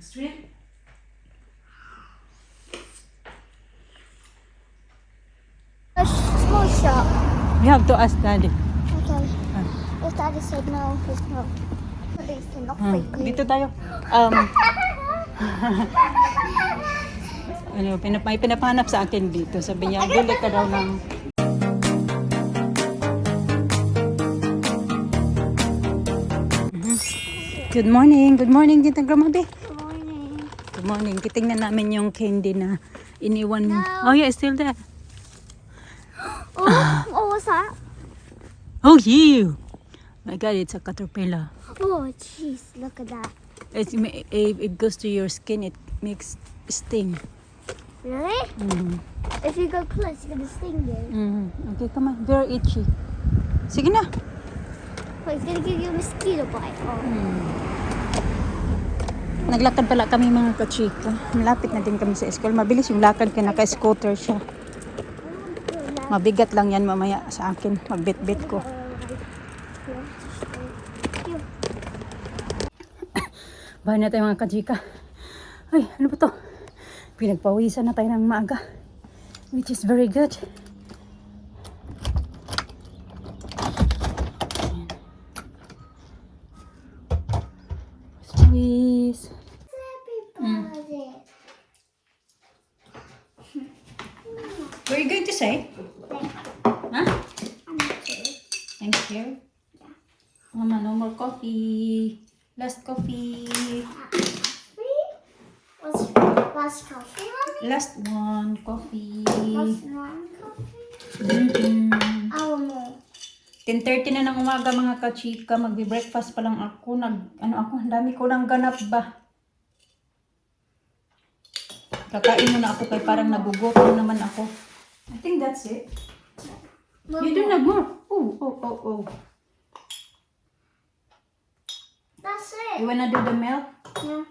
Straight. A small shop. You have to ask daddy. Okay. If daddy said no, he's Hmm. freaking. Dito tayo. Um, ano, pinap may pinapanap sa akin dito. Sabi niya, bili ka daw ng... Mhm. Good morning. Good morning, dito grandma Be. Good morning. Titingnan namin yung candy na iniwan. No. Oh yeah, it's still there. Oh, what was that? Oh, you. My God, it's a caterpillar. Oh, jeez, look at that. It's, if it goes to your skin, it makes sting. Really? Mhm. If you go close, it's gonna sting you. Mhm. Okay, come on. Very itchy. Sige na. Oh, it's gonna give you a mosquito bite. Oh. Naglakad pala kami mga kachika. Malapit na din kami sa school. Mabilis yung lakad kaya naka-scooter siya. Mabigat lang yan mamaya sa akin. Magbit-bit ko. Bahay na tayo mga kachika. Ay, ano ba to? Pinagpawisan na tayo ng maaga. Which is very good. Squeeze. What are you going to say? Huh? Thank you. Mama, no more coffee. Last coffee. What's, what's coffee, mommy? Last one, coffee. What's one coffee? Mm-mm. I want more. 10.30 na ng umaga mga kachika. Magbe-breakfast pa lang ako. Nag, ano ako, ang dami ko ng ganap ba? Kakain muna ako kay parang nagugutom naman ako. I think that's it. More, You don't have more. Oh, oh, oh, oh. That's You it. wanna do the milk? Yeah.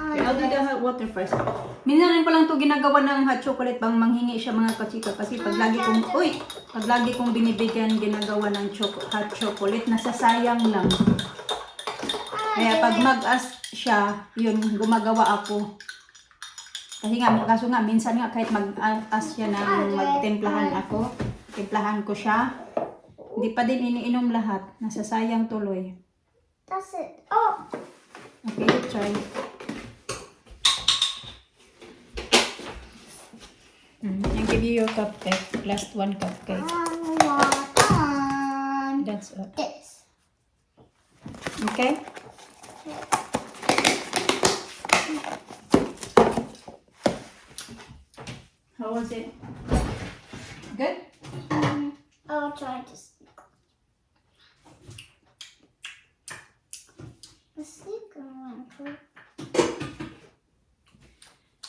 I'll do do do the hot water first. Minsan rin ko lang to ginagawa ng hot chocolate bang manghingi siya mga kachika kasi pag lagi kong, uy, pag lagi kong binibigyan ginagawa ng choco, hot chocolate, nasasayang lang. Kaya pag mag-ask siya, yun, gumagawa ako. Kasi nga, kaso nga, minsan nga kahit mag-ask siya na magtimplahan ako, timplahan ko siya, hindi pa din iniinom lahat, nasasayang tuloy. That's it. Oh, Okay, you try. Mm, I give you your cupcake. Last one cupcake. On That's it. this. Okay? How was it? Good? I'll try this. The sticker went through.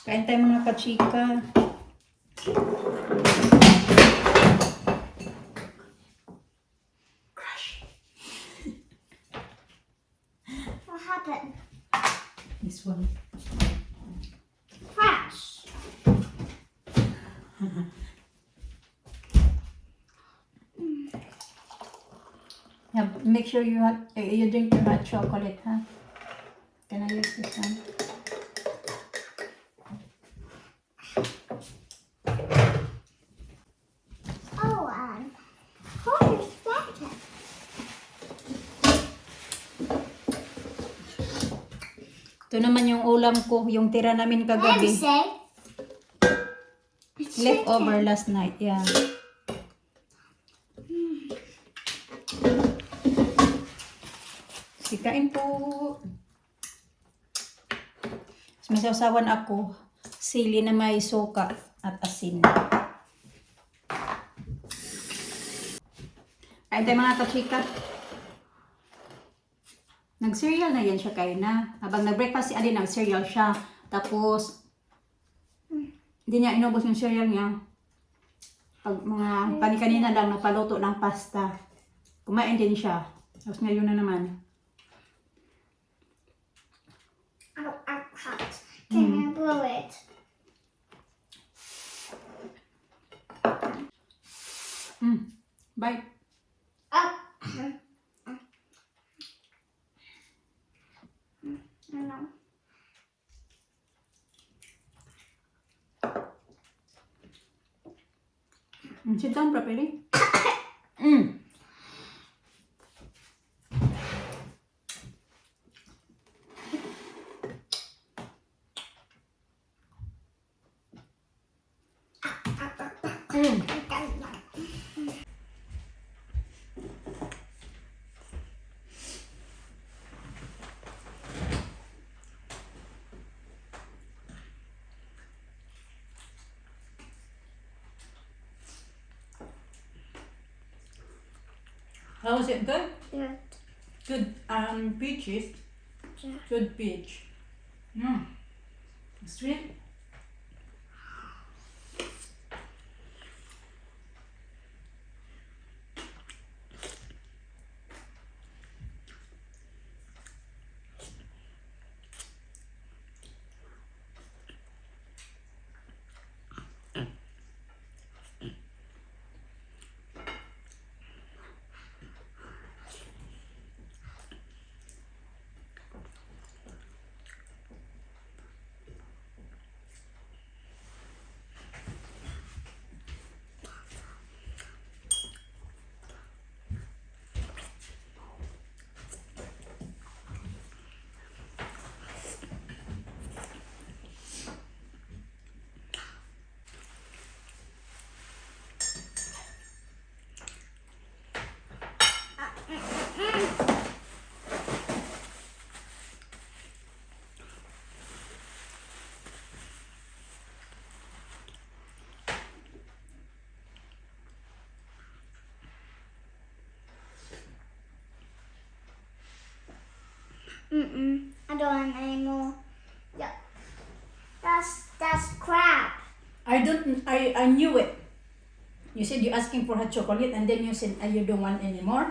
Kain tayo mga kachika. Crush. What happened? This one. Crash. Yeah, make sure you have, uh, you drink your hot chocolate, huh? Can I use this one? Oh, and who's that? Ito naman yung ulam ko, yung tira namin kagabi. Leftover last night, yeah. Sikain po. Mas ako. Sili na may suka at asin. Kain tayo mga kachika. Nag-cereal na yan siya kain na. Habang nag-breakfast si Ali, nag-cereal siya. Tapos, hindi niya inubos yung cereal niya. Pag mga kani-kanina lang napaluto ng pasta. Kumain din siya. Tapos ngayon na naman. Hot. Can I blow it? Mm. Bye. Up. No. Mm, sit down properly. mm. Mm. How was it? Good? Yeah. Good um peaches. Yeah. Good peach. Mm. Sweet. Mm-mm. I don't want any more. Yeah. That's that's crap. I don't. I I knew it. You said you're asking for hot chocolate, and then you said uh, you don't want any more.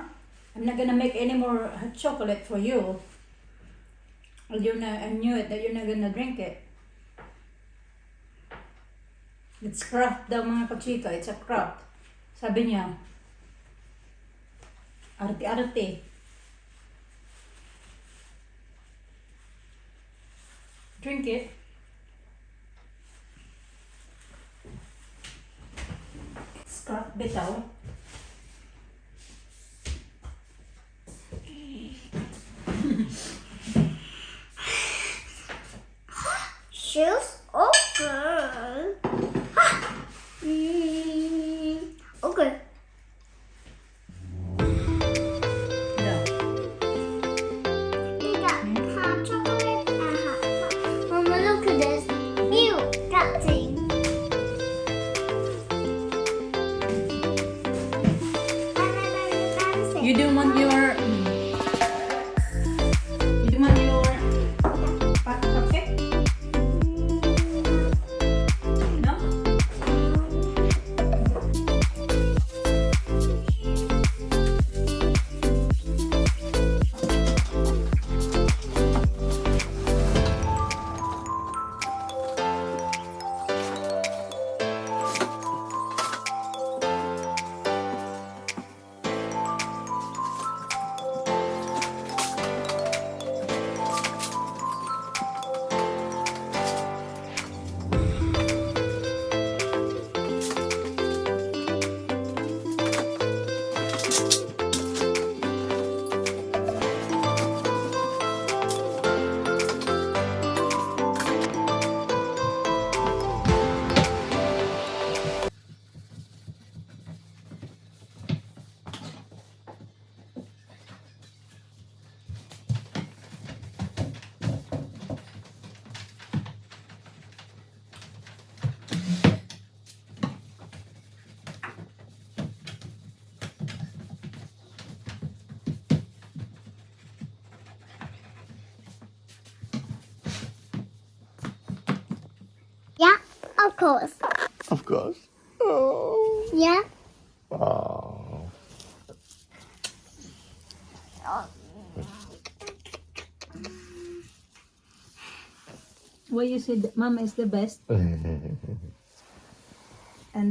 I'm not gonna make any more hot chocolate for you. Well, you're not. I knew it that you're not gonna drink it. It's craft daw mga kachika. It's a craft. Sabi niya. Arte-arte. Drink it. It's craft bitaw. Shoes? Okay. I'm dancing. You don't course. Of course. Oh. Yeah. Oh. Well, you said mama is the best, and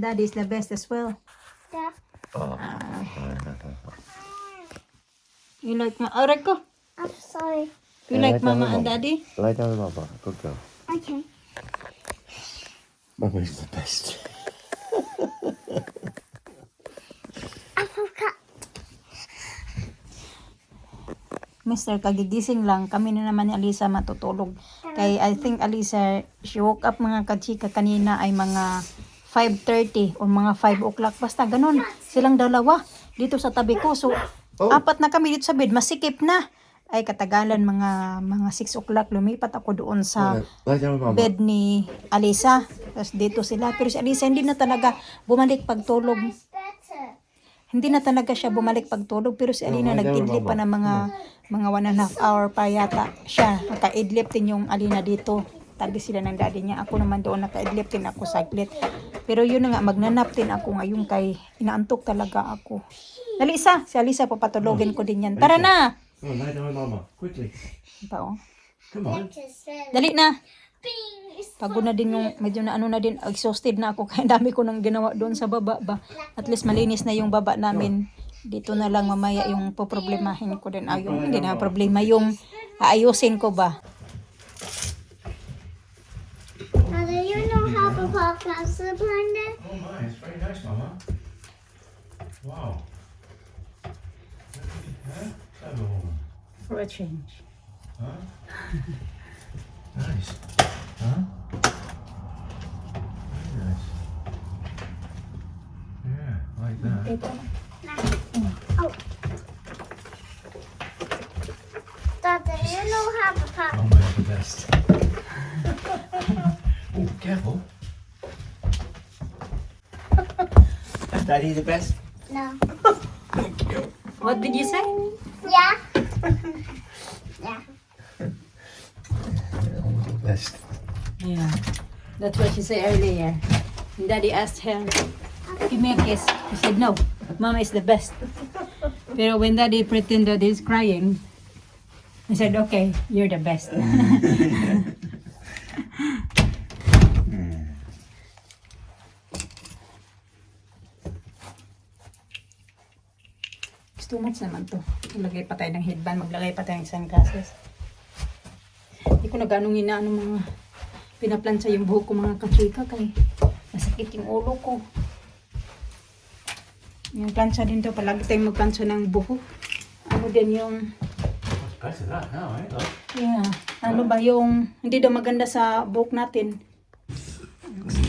dad is the best as well. Yeah. Oh. You like my aray ko? I'm sorry. You Yeah, like I mama and daddy? Like down with Mama. Good girl. Mama's the best. Mister, kagigising lang. Kami na naman ni Alisa matutulog. Kay I think Alisa, she woke up mga kachika kanina ay mga 5.30 o mga 5 o'clock. Basta ganun. Silang dalawa dito sa tabi ko. So, apat na kami dito sa bed. Masikip na. Ay katagalan mga mga 6 o'clock. Lumipat ako doon sa bed ni Alisa. Tapos dito sila. Pero si Alisa hindi na talaga bumalik pagtulog. Hindi na talaga siya bumalik pagtulog. Pero si Alina God, nag-idlip pa ng mga mga one and a half hour pa yata siya. Naka-idlip din yung Alina dito. Tabi sila ng daddy niya. Ako naman doon naka-idlip din ako saglit. Pero yun na nga, magnanap din ako ngayon kay inaantok talaga ako. Dali isa, si Alisa papatulogin ko din yan. Tara na! Oh, lie down with Mama. Quickly. Oh. Come on. Dali na! Pagod na din yung, medyo na ano na din, exhausted na ako. Kaya dami ko nang ginawa doon sa baba ba. At least malinis na yung baba namin. Dito na lang mamaya yung poproblemahin ko din. Ay, yung, hindi na problema yung aayusin ko ba. Now, do you know how to pop plastic blender? Oh my, it's very nice, Mama. Wow. Huh? Clever. For a change. Huh? nice. Huh? Very nice. Yeah, like that. Ito. Oh. Dad, do you know how to pop? Oh my, the best. oh, careful. Is Daddy the best. No. Thank you. What did you say? Yeah? yeah. best. Yeah. That's what she said earlier. Daddy asked her, give me a kiss. She said, no, Mama is the best. Pero when Daddy pretended he's crying, I said, okay, you're the best. It's much naman to. Maglagay pa tayo ng headband, maglagay pa tayo ng sunglasses. Hindi ko na ganong inaano mga pinaplansa yung buhok ko mga kachika kay masakit yung ulo ko. Yung plansa din to, palagi tayong magplansa ng buhok. Ano din yung, Better that now, eh? Look. yeah, ano ba yung, hindi daw maganda sa buhok natin.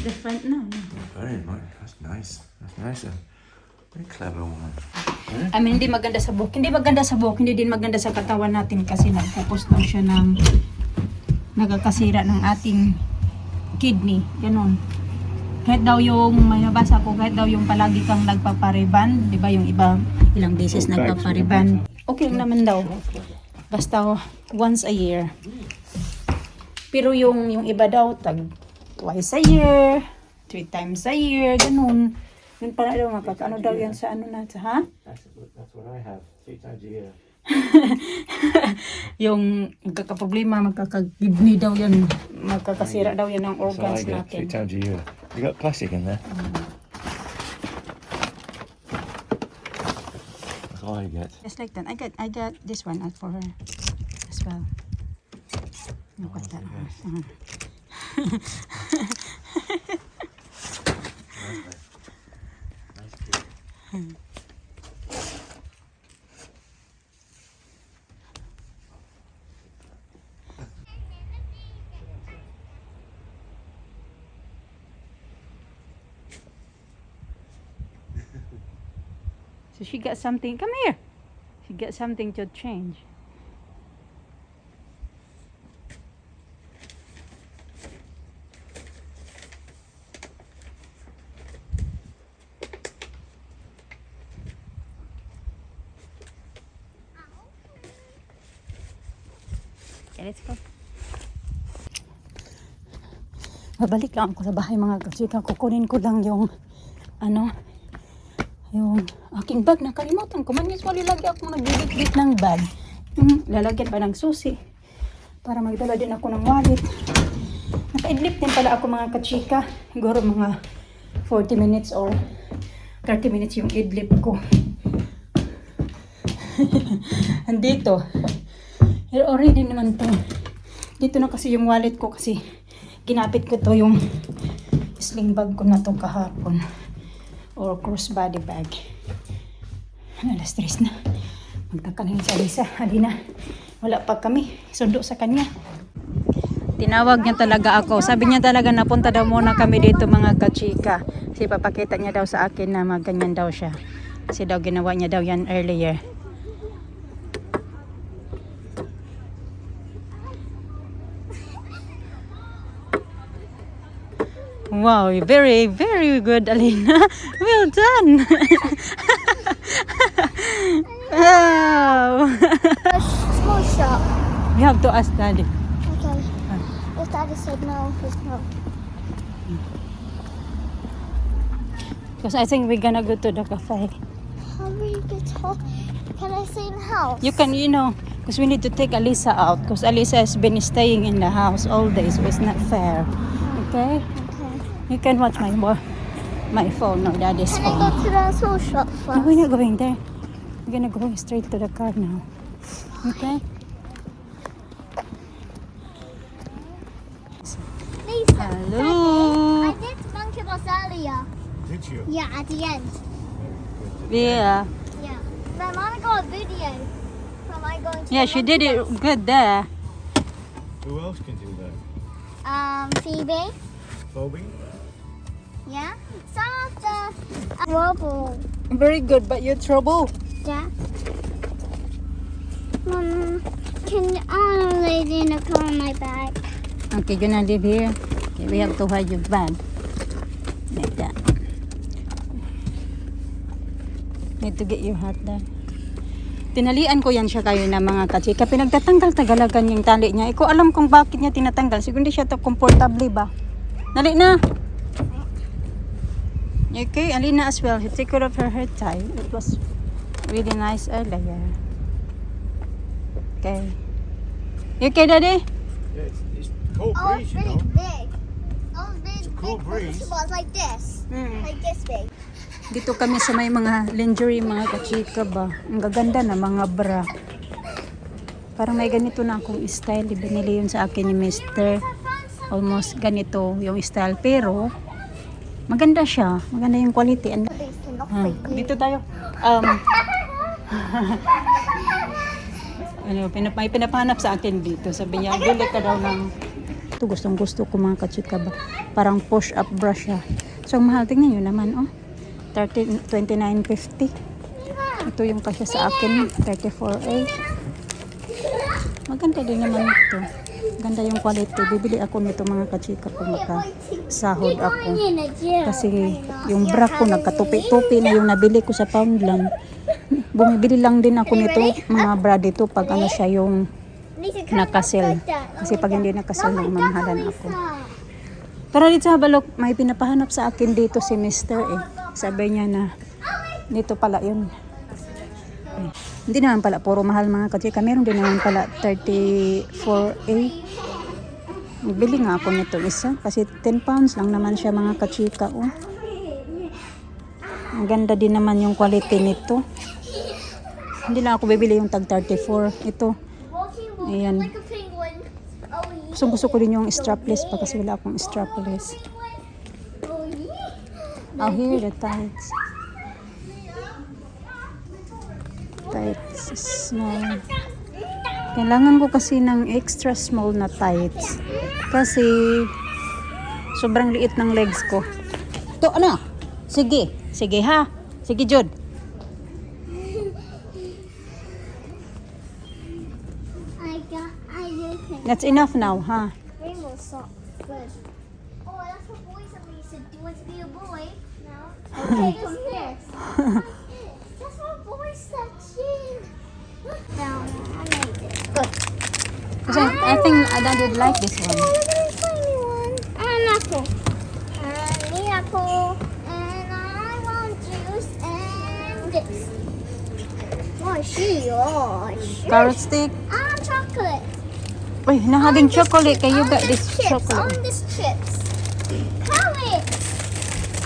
Different na. no? Very nice. That's nice. That's nice. uh, Very clever woman. I mean, hindi maganda sa buhok. Hindi maganda sa buhok, hindi din maganda sa katawan natin kasi nagpupos daw siya ng nagkakasira ng ating kidney. Ganon. Kahit daw yung may nabasa ko, kahit daw yung palagi kang nagpapariban, di ba yung iba ilang beses thanks. nagpapariban. Okay lang naman daw. Basta once a year. Pero yung yung iba daw tag twice a year, three times a year, ganun. Yun pala daw makakaano daw yan sa ano na, sa- ha? That's, that's what I have three times a year. yung magkakaproblema, magkakagibni daw yan, magkakasira daw yan ng organs get natin. three times a year. You got plastic in there? That's all I get. Just like that. I got I got this one out for her as well. Look at that. Uh-huh. So she got something. Come here. She got something to change. Okay, let's go. Babalik lang ako sa bahay mga kasika. Kukunin ko lang yung ano, yung aking bag. Nakalimutan ko. Man, usually lagi akong nagbibit-bit ng bag. Yung lalagyan pa ng susi. Para magdala din ako ng wallet. Nakaidlip din pala ako mga kachika. Siguro mga 40 minutes or 30 minutes yung idlip ko. Andito. Pero already naman to. Dito na kasi yung wallet ko kasi kinapit ko to yung sling bag ko na to kahapon. Or crossbody bag. Alas tres na. Magtaka na sa Lisa. Halina. Wala pa kami. Sundo sa kanya. Tinawag niya talaga ako. Sabi niya talaga napunta daw muna kami dito mga kachika. Kasi papakita niya daw sa akin na maganyan daw siya. Kasi daw ginawa niya daw yan earlier. Wow, very, very good, Alina. Well done. wow. Small shop. You have to ask daddy. Okay. If Daddy said no, it's no. Because I think we're gonna go to the cafe. How are you get home? Can I stay in the house? You can, you know, because we need to take Alisa out. Because Alisa has been staying in the house all day, so it's not fair. Okay? Okay. You can watch my my phone or daddy's Can I phone. go to the small shop No, we're not going there. We're gonna go straight to the car now. Okay? Lisa. Hello. I did monkey bus earlier. Did you? Yeah, at the end. Yeah. Yeah. My mom got a video from I going to Yeah, the she did it bus. good there. Who else can do that? Um, Phoebe. Phoebe? Wobble. Very good, but you're trouble. Yeah. Mom, can I want to lay in the car on my back? Okay, you're gonna live here. Okay, we have to hide your bag. Like that. Need to get your hat done. Tinalian ko yan siya kayo na mga kachika. Pinagtatanggal tagalagan yung tali niya. Iko alam kung bakit niya tinatanggal. Siguro hindi siya to komportable ba? Dali na! Okay, Alina as well. Take care of her hair tie. It was really nice earlier. Okay. You okay, Daddy? Yeah, it's, it's cool Oh, breeze, it's you really know. big. Oh, it's big, It's a cool big breeze. like this. Like this big. Dito kami sa may mga lingerie, mga kachika ba. Ang gaganda na mga bra. Parang may ganito na akong style. Binili yun sa akin ni Mr. Almost ganito yung style. Pero, maganda siya. Maganda yung quality. And, big. dito tayo. Um, ano, pinap may pinapahanap sa akin dito. Sabi niya, bili ka daw ng ito gustong gusto ko mga kachika ba. Parang push up brush siya. So, ang mahal. Tingnan nyo naman, oh. 30, 29.50. Ito yung kasya sa akin, 34A. Maganda din naman ito. Ganda yung quality. Bibili ako nito mga kachika kung makasahod ako. Kasi yung bra ko nagkatupi-tupi na yung nabili ko sa Poundland. Bumibili lang din ako nito, mga bra dito pag ano siya yung nakasel. Kasi pag hindi nakasel, nagmamahalan ako. Tara dito sa balok, may pinapahanap sa akin dito si Mr. eh. Sabi niya na dito pala yun. Eh, Hindi naman pala puro mahal mga kachika. Meron din naman pala 34A. Bili nga ako nito isa kasi 10 pounds lang naman siya mga kachika. Oh. Ang ganda din naman yung quality nito. Hindi lang ako bibili yung tag 34. Ito. Ayan. Gusto, gusto ko din yung strapless pa kasi wala akong strapless. Oh, here the tights. Tights small. Kailangan ko kasi ng extra small na tights. Kasi sobrang liit ng legs ko. Ito ano? Sige. Sige ha. Sige Jod. I got, I use it. That's enough now ha. Rainbow socks. Good. Oh, that's what boys made. So, do you want to be a boy? No. Okay, come here. that's what boys said, Chin. Down. I made it. Good. Kasi I think I did like this Oh, one. look at this tiny one. An apple. And apple. And I want juice and this. Oh, she, oh, she. Carrot stick. Ah, chocolate. Uy, nahabing chocolate. Kaya you On got this chips. On chocolate. this chips. Carrots.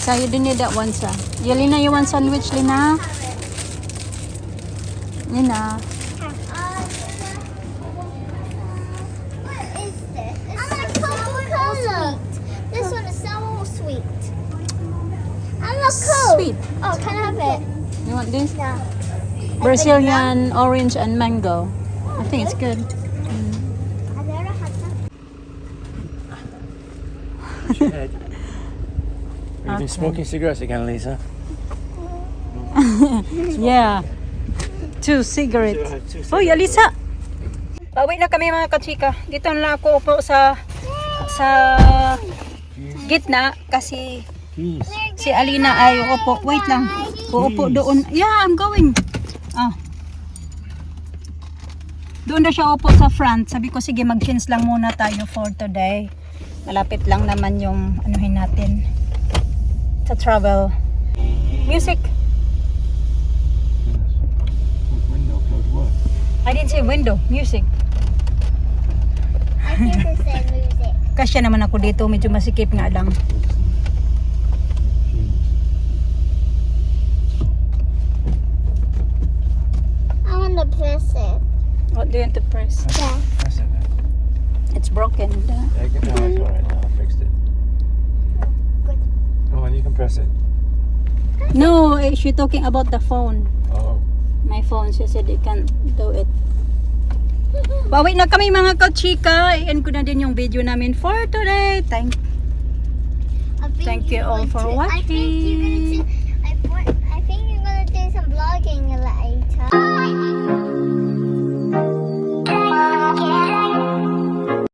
So you don't need that one, sir. Yeah, Lina, you want sandwich, Lina? Lina. What is this? I like Coca-Cola. This one is sour or sweet. I love Coke. Sweet. Oh, can I have it? You want this? Yeah. Brazilian orange and mango. I think it's good. I've never had that. Your head. Have you Okay. been smoking cigarettes again, Lisa? Yeah. Two cigarettes. Hoy, Alisa! Pauwi na kami mga kachika. Dito na ako upo sa sa gitna kasi Keys. si Alina ay upo. Wait lang. Uupo doon. Yeah, I'm going. Ah. Doon na siya upo sa front. Sabi ko, sige, mag-change lang muna tayo for today. Malapit lang naman yung anuhin natin. Sa travel. Music. I didn't say window. Music. I think it said music. Kasya naman ako dito. Medyo masikip nga lang. I want to press it. What do you want to press? Yeah. Press it then. It's broken. Yeah, get- no, it's alright now. I fixed it. Good. Come on, you can press it. No, eh, she talking about the phone. Oh. My phone, she said you can't do it. Bawi na kami mga kachika. I-end ko na din yung video namin for today. Thank I Thank you all for to-